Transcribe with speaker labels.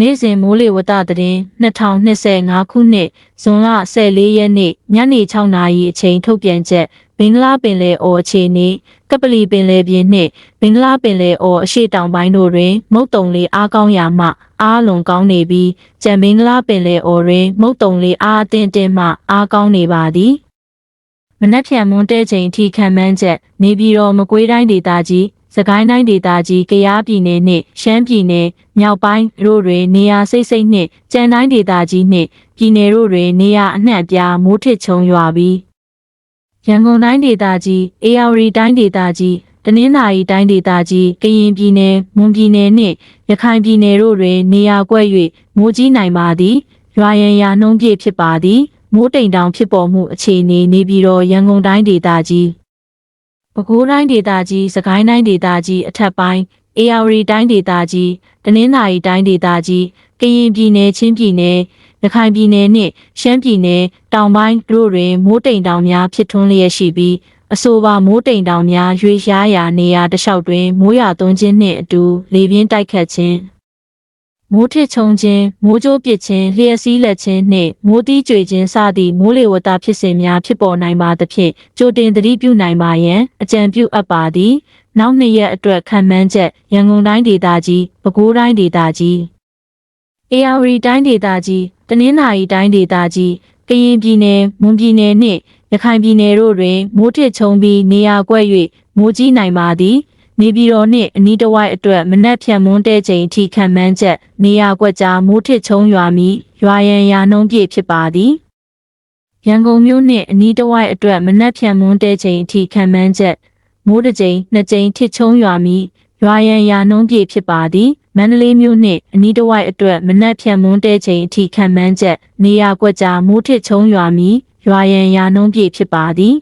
Speaker 1: နေ့စဉ်မိုးလေဝသသတင်း2025ခုနှစ်ဇွန်လ14ရက်နေ့ညနေ6နာရီအချိန်ထုတ်ပြန်ချက်ဘင်္ဂလားပင်လယ်အော်အခြေအနေကပလီပင်လယ်ပြင်နှင့်ဘင်္ဂလားပင်လယ်အော်အရှေ့တောင်ပိုင်းတို့တွင် မုတ်တုံလေအားကောင်းရာမှအားလွန်ကောင်းနေပြီးကြံဘင်္ဂလားပင်လယ်အော်တွင် မုတ်တုံလေအားအသင့်အင့်မှအားကောင်းနေပါသည်မနက်ဖြန်မွန်းတဲချိန်ထိခံမှန်းချက်နေပြည်တော်မကွေးတိုင်းဒေသကြီး စကိုင်းတိုင်းဒေသကြီးကယားပြည်နယ်နှင့်ရှမ်းပြည်နယ်မြောက်ပိုင်းတို့တွင်နေရာစိတ်စိတ်နှင့်ကြံတိုင်းဒေသကြီးနှင့်ပြည်နယ်တို့တွင်နေရာအနှံ့အပြားမိုးထစ်ချုံရွာပြီးရန်ကုန်တိုင်းဒေသကြီးအေရဝတီတိုင်းဒေသကြီးတနင်္သာရီတိုင်းဒေသကြီးကရင်ပြည်နယ်မွန်ပြည်နယ်နှင့်ရခိုင်ပြည်နယ်တို့တွင်နေရာကွက်၍မိုးကြီးနိုင်ပါသည်ရွာရန်ရာနှုံးပြည့်ဖြစ်ပါသည်မိုးတိမ်တောင်ဖြစ်ပေါ်မှုအခြေအနေနေပြီးတော့ရန်ကုန်တိုင်းဒေသကြီး ပဲခူးတိုင်းဒေသကြီးစကိုင်းတိုင်းဒေသကြီးအထက်ပိုင်းအေရဝတီတိုင်းဒေသကြီးတနင်္သာရီတိုင်းဒေသကြီးကရင်ပြည်နယ်ချင်းပြည်နယ်ရခိုင်ပြည်နယ်နှင့်ရှမ်းပြည်နယ်တောင်ပိုင်းတို့တွင်မိုးတိမ်တောင်များဖြစ်ထွန်းလျက်ရှိပြီးအဆိုပါမိုးတိမ်တောင်များရွေရှားရာနေရာတစ်လျှောက်တွင်မိုးရွာသွန်းခြင်းနှင့်အတူလေပြင်းတိုက်ခတ်ခြင်း မိုးထစ်ချုံခြင်းမိုးကြိုးပစ်ခြင်းလျှက်စီးလက်ခြင်းနှင့်မိုးတီးကြွေခြင်းစသည့်မိုးလေဝသဖြစ်စဉ်များဖြစ်ပေါ်နိုင်ပါသဖြင့်ကြိုတင်သတိပြုနိုင်ပါရန်အကြံပြုအပ်ပါသည်နောက်နှစ်ရက်အတွက်ခံမှန်းချက်ရန်ကုန်တိုင်းဒေသကြီးပဲခူးတိုင်းဒေသကြီးအေရဝတီတိုင်းဒေသကြီးတနင်္သာရီတိုင်းဒေသကြီးကရင်ပြည်နယ်မွန်ပြည်နယ်နှင့်ရခိုင်ပြည်နယ်တို့တွင်မိုးထစ်ချုံပြီးနေရာကွက်၍မိုးကြီးနိုင်ပါသည် နေပြည်တော်နှင့်အနီးတစ်ဝိုက်အတွက်မနက်ဖြန်မွန်းတဲချိန်အထိခံမှန်းချက်နေရာကွက်ကြားမိုးထစ်ချုံရွာမီရွာရန်ရာနှုံးပြည့်ဖြစ်ပါသည်ရန်ကုန်မြို့နှင့်အနီးတစ်ဝိုက်အတွက်မနက်ဖြန်မွန်းတဲချိန်အထိခံမှန်းချက်မိုးတစ်ကြိမ်နှစ်ကြိမ်ထစ်ချုံရွာမီရွာရန်ရာနှုံးပြည့်ဖြစ်ပါသည်မန္တလေးမြို့နှင့်အနီးတစ်ဝိုက်အတွက်မနက်ဖြန်မွန်းတဲချိန်အထိခံမှန်းချက်နေရာကွက်ကြားမိုးထစ်ချုံရွာမီရွာရန်ရာနှုံးပြည့်ဖြစ်ပါသည်